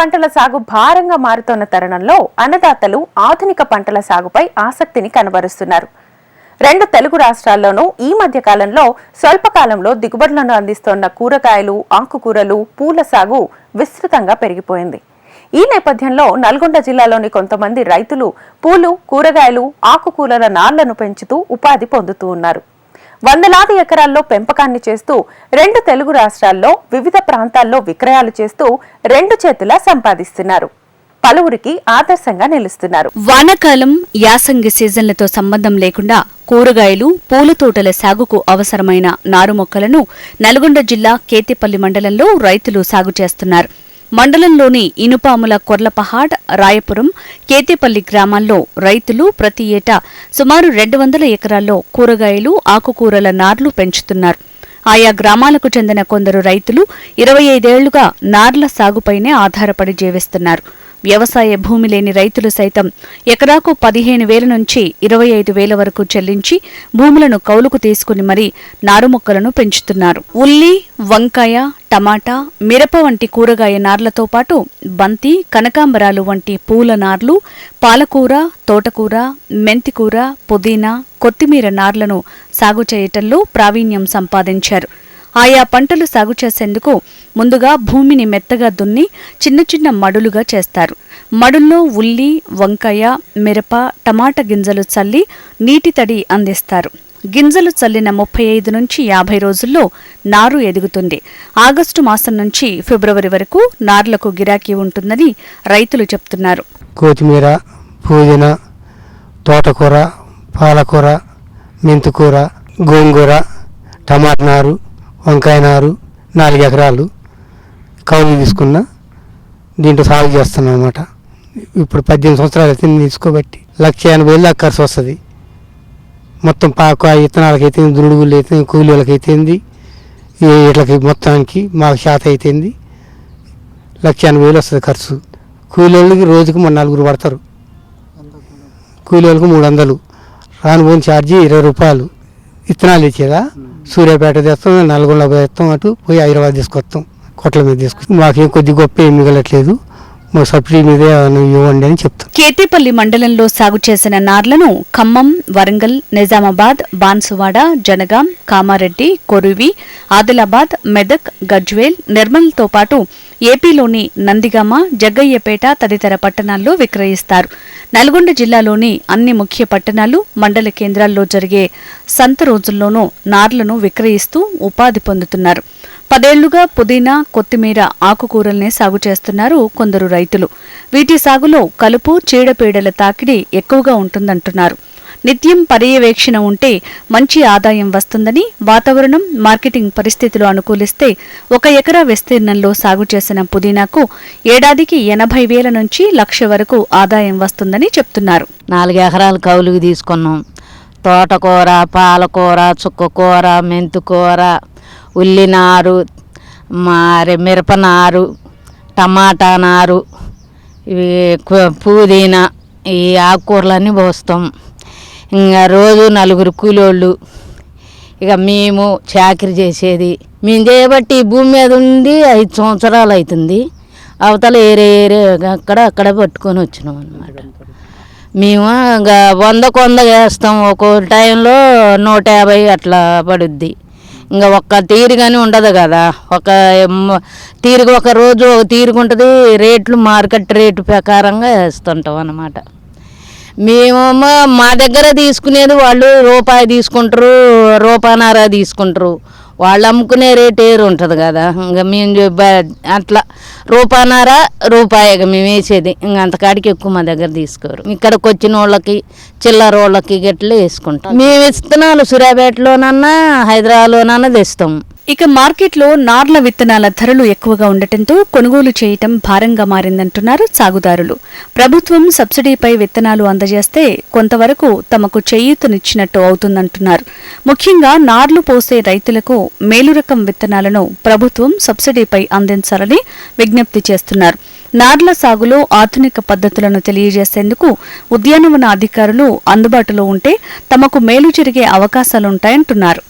పంటల సాగు భారంగా మారుతోన్న తరుణంలో అన్నదాతలు ఆధునిక పంటల సాగుపై ఆసక్తిని కనబరుస్తున్నారు. రెండు తెలుగు రాష్ట్రాల్లోనూ ఈ మధ్య కాలంలో స్వల్పకాలంలో దిగుబడులను అందిస్తోన్న కూరగాయలు ఆకుకూరలు పూల సాగు విస్తృతంగా పెరిగిపోయింది. ఈ నేపథ్యంలో నల్గొండ జిల్లాలోని కొంతమంది రైతులు పూలు కూరగాయలు ఆకుకూరల నాళ్ళను పెంచుతూ ఉపాధి పొందుతూ ఉన్నారు. వందలాది ఎకరాల్లో పెంపకాన్ని చేస్తూ రెండు తెలుగు రాష్ట్రాల్లో వివిధ ప్రాంతాల్లో విక్రయాలు చేస్తూ రెండు చేతులా సంపాదిస్తున్నారు. పలువురికి ఆదర్శంగా నిలుస్తున్నారు. వానాకాలం యాసంగి సీజన్లతో సంబంధం లేకుండా కూరగాయలు పూల తోటల సాగుకు అవసరమైన నారు మొక్కలను నల్గొండ జిల్లా కేతిపల్లి మండలంలో రైతులు సాగు చేస్తున్నారు. మండలంలోని ఇనుపాముల కొర్లపహాడ్ రాయపురం కేతిపల్లి గ్రామాల్లో రైతులు ప్రతి ఏటా సుమారు రెండు వందల ఎకరాల్లో కూరగాయలు ఆకుకూరల నార్లు పెంచుతున్నారు. ఆయా గ్రామాలకు చెందిన కొందరు రైతులు ఇరవై ఐదేళ్ళుగా నార్ల సాగుపైనే ఆధారపడి జీవిస్తున్నారు. వ్యవసాయ భూమి లేని రైతులు సైతం ఎకరాకు పదిహేను వేల నుంచి ఇరవై ఐదు వేల వరకు చెల్లించి భూములను కౌలుకు తీసుకుని మరీ నారుమొక్కలను పెంచుతున్నారు. ఉల్లి వంకాయ టమాటా మిరప వంటి కూరగాయ నార్లతో పాటు బంతి కనకాంబరాలు వంటి పూల నార్లు పాలకూర తోటకూర మెంతికూర పుదీనా కొత్తిమీర నార్లను సాగు చేయటంలో ప్రావీణ్యం సంపాదించారు. ఆయా పంటలు సాగు చేసేందుకు ముందుగా భూమిని మెత్తగా దున్ని చిన్న చిన్న మడులుగా చేస్తారు. మడుల్లో ఉల్లి వంకాయ మిరప టమాటా గింజలు చల్లి నీటి తడి అందిస్తారు. గింజలు చల్లిన ముప్పై ఐదు నుంచి యాభై రోజుల్లో నారు ఎదుగుతుంది. ఆగస్టు మాసం నుంచి ఫిబ్రవరి వరకు నార్లకు గిరాకీ ఉంటుందని రైతులు చెప్తున్నారు. కొత్తిమీర పుదీనా తోటకూర పాలకూర మెంతికూర గోంగూర టమాటా నారు వంకాయ నారు నాలుగు ఎకరాలు కౌలు తీసుకున్న దీంట్లో సాగు చేస్తున్నాం అనమాట ఇప్పుడు పద్దెనిమిది సంవత్సరాలు తిని తీసుకోబట్టి లక్ష ఎనభై వేలు దాకా ఖర్చు వస్తుంది. మొత్తం పాకు ఆ విత్తనాలకి అయితే దురుడుగులు అయితే కూలి వాళ్ళకి అయితేంది వీటికి మొత్తానికి మాకు శాత అయితేంది లక్ష ఎనభై వేలు వస్తుంది ఖర్చు. కూలి వాళ్ళకి రోజుకి మన నలుగురు పడతారు. కూలి వాళ్ళకి మూడు వందలు. రాను పోని ఛార్జీ ఇరవై రూపాయలు. విత్తనాలు ఇచ్చేదా? సూర్యాపేట తెస్తాం నల్గొండ తెస్తాం అటు పోయి హైదరాబాద్ తీసుకొస్తాం కొట్ల మీద తీసుకొస్తాం. మాకేం కొద్ది గొప్ప ఏం మిగలట్లేదు. మా సబ్సిడీ మీదే ఇవ్వండి అని చెప్తాను. కేతేపల్లి మండలంలో సాగు చేసిన నార్లను ఖమ్మం వరంగల్ నిజామాబాద్ బాన్సువాడ జనగాం కామారెడ్డి కొరువి ఆదిలాబాద్ మెదక్ గజ్వేల్ నిర్మల్తో పాటు ఏపీలోని నందిగామ జగ్గయ్యపేట తదితర పట్టణాల్లో విక్రయిస్తారు. నల్గొండ జిల్లాలోని అన్ని ముఖ్య పట్టణాలు మండల కేంద్రాల్లో జరిగే సంత రోజుల్లోనూ నార్లను విక్రయిస్తూ ఉపాధి పొందుతున్నారు. పదేళ్ళుగా పుదీనా కొత్తిమీర ఆకుకూరల్నే సాగు చేస్తున్నారు కొందరు రైతులు. వీటి సాగులో కలుపు చీడపీడల తాకిడి ఎక్కువగా ఉంటుందంటున్నారు. నిత్యం పర్యవేక్షణ ఉంటే మంచి ఆదాయం వస్తుందని వాతావరణం మార్కెటింగ్ పరిస్థితులు అనుకూలిస్తే ఒక ఎకరా విస్తీర్ణంలో సాగు చేసిన పుదీనాకు ఏడాదికి ఎనభై వేల నుంచి లక్ష వరకు ఆదాయం వస్తుందని చెప్తున్నారు. నాలుగు ఎకరాలు కౌలుకి తీసుకున్నాం. తోటకూర పాలకూర చుక్కకూర మెంతుకూర ఉల్లి నారు మరి మిరప నారు టమాటా నారు ఇవి పుదీనా ఈ ఆకుకూరలన్నీ పోస్తాం. ఇంకా రోజు నలుగురు కూలోళ్ళు. ఇక మేము చాకరీ చేసేది. మేము చేయబట్టి భూమి మీద ఉండి ఐదు సంవత్సరాలు అవుతుంది అవతల ఏరే ఏరే అక్కడ అక్కడ పట్టుకొని వచ్చినాం అన్నమాట. మేము ఇంకా వంద వంద వేస్తాం ఒక్కో టైంలో నూట యాభై అట్లా పడుద్ది. ఇంకా ఒక్క తీరుగానే ఉండదు కదా. ఒక తీరుగా ఒక రోజు ఒక తీరుగా ఉంటుంది రేట్లు మార్కెట్ రేటు ప్రకారంగా వేస్తుంటాం అన్నమాట. మేము మా దగ్గర తీసుకునేది వాళ్ళు రూపాయి తీసుకుంటారు రూపాయన్నర తీసుకుంటారు. వాళ్ళు అమ్ముకునే రేట్ ఏరు ఉంటుంది కదా. ఇంకా మేము అట్లా రూపాయన్నర రూపాయిగా మేము వేసేది. ఇంకా అంతకాడికి ఎక్కువ మా దగ్గర తీసుకోరు. ఇక్కడికి వచ్చిన వాళ్ళకి చిల్లర వాళ్ళకి గట్ల వేసుకుంటాం మేము విత్తనాలు సూర్యాపేటలోనన్నా హైదరాబాద్లోనన్నా తెస్తాం. ఇక మార్కెట్లో నార్ల విత్తనాల ధరలు ఎక్కువగా ఉండటంతో కొనుగోలు చేయటం భారంగా మారిందంటున్నారు సాగుదారులు. ప్రభుత్వం సబ్సిడీపై విత్తనాలు అందజేస్తే కొంతవరకు తమకు చేయూతనిచ్చినట్టు అవుతుందంటున్నారు. ముఖ్యంగా నార్లు పోసే రైతులకు మేలు రకం విత్తనాలను ప్రభుత్వం సబ్సిడీపై అందించాలని విజ్ఞప్తి చేస్తున్నారు. నార్ల సాగులో ఆధునిక పద్ధతులను తెలియజేసేందుకు ఉద్యానవన అధికారులు అందుబాటులో ఉంటే తమకు మేలు జరిగే అవకాశాలుంటాయంటున్నారు.